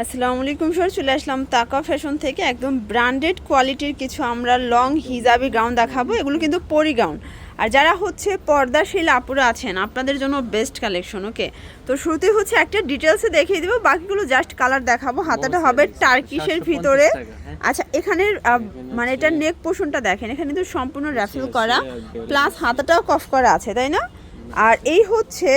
আসসালামু আলাইকুম স্যার চলে আসলাম তাকা ফ্যাশন থেকে। একদম ব্র্যান্ডেড কোয়ালিটির কিছু আমরা লং হিজাবি গাউন দেখাবো এগুলো কিন্তু পরি গাউন। আর যারা হচ্ছে পর্দাশীল আপুরা আছেন আপনাদের জন্য বেস্ট কালেকশন ওকে? তো শুরুতে হচ্ছে একটা ডিটেলসে দেখিয়ে দিব বাকিগুলো জাস্ট কালার দেখাবো। হাতাটা হবে টার্কিশের ভিতরে। আচ্ছা এখানের আহ, মানে এটার নেক পোর্শনটা দেখেন এখানে কিন্তু সম্পূর্ণ র্যাফেল করা। প্লাস হাতাটাও কফ করা আছে তাই না? আর এই হচ্ছে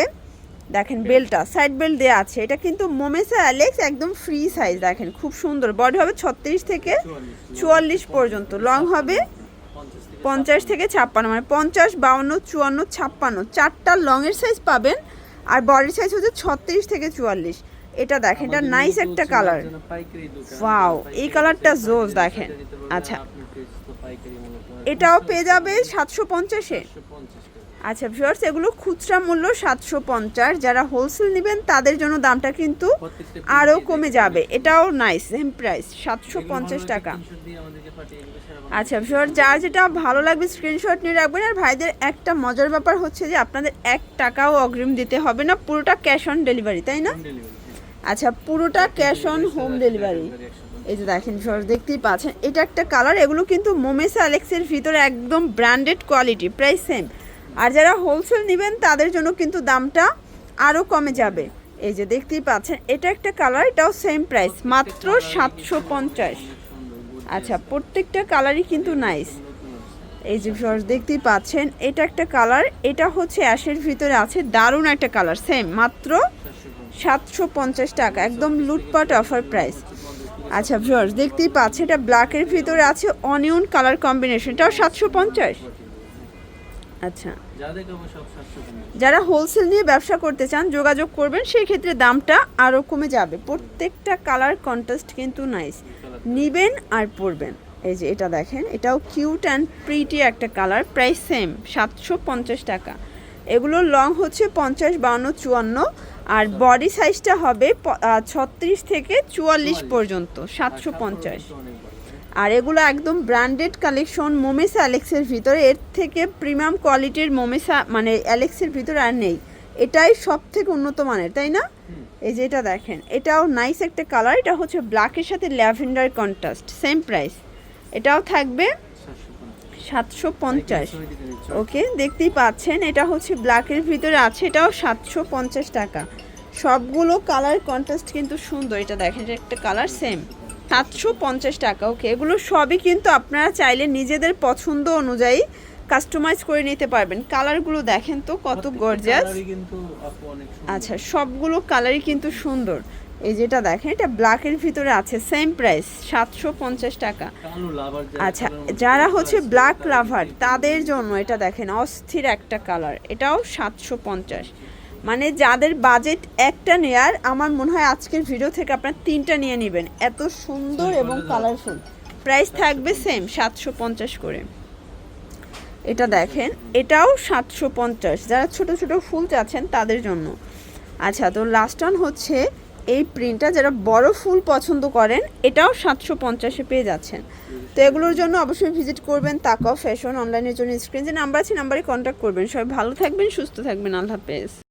দেখেন বেলটা সাইড বেল্ট দেওয়া আছে। এটা কিন্তু মোমেসা অ্যালেক্স একদম ফ্রি সাইজ দেখেন খুব সুন্দর। বডি হবে ছত্রিশ থেকে চুয়াল্লিশ পর্যন্ত। লং হবে পঞ্চাশ থেকে ছাপ্পান্ন মানে পঞ্চাশ বাউন্ন চুয়ান্ন ছাপ্পান্ন। চারটা লংয়ের সাইজ পাবেন আর বডির সাইজ হচ্ছে ছত্রিশ থেকে চুয়াল্লিশ। এটা দেখেন এটা নাইস একটা কালার ওয়াও এই কালারটা জোস দেখেন। আচ্ছা। এটাও পেয়ে যাবে সাতশো পঞ্চাশে। আচ্ছা ভিউয়ার্স এগুলো খুচরা মূল্য সাতশো পঞ্চাশ। যারা হোলসেল নেবেন তাদের জন্য দামটা কিন্তু আরও কমে যাবে। এটাও নাইস সেম প্রাইস সাতশো পঞ্চাশ টাকা। আচ্ছা ভিউয়ার যার যেটা ভালো লাগবে স্ক্রিনশট নিয়ে রাখবেন। আর ভাইদের একটা মজার ব্যাপার হচ্ছে যে আপনাদের এক টাকাও অগ্রিম দিতে হবে না পুরোটা ক্যাশ অন ডেলিভারি তাই না? আচ্ছা পুরোটা ক্যাশ অন হোম ডেলিভারি এই যে দেখেন সর দেখতেই পাচ্ছেন। এটা একটা কালার এগুলো কিন্তু মোমেসা অ্যালেক্সের ভিতরে একদম ব্র্যান্ডেড কোয়ালিটি প্রাইস সেম আর যারা হোলসেল নেবেন, তাদের জন্য কিন্তু দামটা আরও কমে যাবে। এই যে দেখতেই পাচ্ছেন, এটা একটা কালার এটাও সেম প্রাইস মাত্র সাতশো পঞ্চাশ। আচ্ছা প্রত্যেকটা কালারই কিন্তু নাইস এই যে দেখতেই পাচ্ছেন, এটা একটা কালার এটা হচ্ছে অ্যাশের ভিতরে আছে, দারুণ একটা কালার সেম মাত্র সাতশো পঞ্চাশ টাকা, একদম লুটপাট অফার প্রাইস আচ্ছা ভিউয়ার্স দেখতেই পাচ্ছেন, এটা ব্ল্যাকের ভিতরে আছে অনিয়ন কালার কম্বিনেশন এটাও সাতশো পঞ্চাশ। আচ্ছা। যারা হোলসেল নিয়ে ব্যবসা করতে চান যোগাযোগ করবেন সেই ক্ষেত্রে দামটা আরও কমে যাবে। প্রত্যেকটা কালার কন্ট্রাস্ট কিন্তু নাইস নিবেন আর পরবেন। এই যে এটা দেখেন এটাও কিউট অ্যান্ড প্রিটি একটা কালার প্রাইস সেম সাতশো পঞ্চাশ টাকা। এগুলো লং হচ্ছে পঞ্চাশ বাউন্ন চুয়ান্ন আর বডি সাইজটা হবে ছত্রিশ থেকে চুয়াল্লিশ পর্যন্ত সাতশো পঞ্চাশ। আর এগুলো একদম ব্র্যান্ডেড কালেকশন মোমেসা অ্যালেক্সের ভিতরে। এর থেকে প্রিমিয়াম কোয়ালিটির মোমেসা মানে অ্যালেক্সের ভিতরে আর নেই। এটাই সব থেকে উন্নত মানের তাই না? এই যে এটা দেখেন এটাও নাইস একটা কালার এটা হচ্ছে ব্ল্যাকের সাথে ল্যাভেন্ডার কন্ট্রাস্ট সেম প্রাইস এটাও থাকবে সাতশো পঞ্চাশ। ওকে দেখতেই পাচ্ছেন এটা হচ্ছে ব্ল্যাকের ভিতরে আছে এটাও সাতশো পঞ্চাশ টাকা। সবগুলো কালার কন্ট্রাস্ট কিন্তু সুন্দর এটা দেখেন একটা কালার সেম সাতশো পঞ্চাশ টাকা ওকে এগুলো সবই কিন্তু আপনারা চাইলে নিজেদের পছন্দ অনুযায়ী কাস্টমাইজ করে নিতে পারবেন। কালারগুলো দেখেন তো কত গর্জাস আচ্ছা সবগুলো কালারই কিন্তু সুন্দর। এই যেটা দেখেন এটা ব্ল্যাকের ভিতরে আছে সেম প্রাইস সাতশো পঞ্চাশ টাকা। আচ্ছা যারা হচ্ছে ব্ল্যাক লাভার তাদের জন্য এটা দেখেন অস্থির একটা কালার এটাও সাতশো পঞ্চাশ। মানে যাদের বাজেট একটা নেয়ার আমার মনে হয় আজকের ভিডিও থেকে আপনার তিনটা নিয়ে নেবেন। এত সুন্দর এবং কালারফুল প্রাইস থাকবে সেম সাতশো পঞ্চাশ করে। এটা দেখেন এটাও সাতশো পঞ্চাশ। যারা ছোট ছোট ফুল চাচ্ছেন তাদের জন্য। আচ্ছা তো লাস্ট ওয়ান হচ্ছে এই প্রিন্টটা যারা বড় ফুল পছন্দ করেন এটাও সাতশো পঞ্চাশে পেয়ে যাচ্ছেন। তো এগুলোর জন্য অবশ্যই ভিজিট করবেন তাকাও ফ্যাশন অনলাইনের জন্য। স্ক্রিন যে নাম্বার আছে নাম্বারে কন্ট্যাক্ট করবেন। সবাই ভালো থাকবেন সুস্থ থাকবেন। আল্লাহ হাফেজ।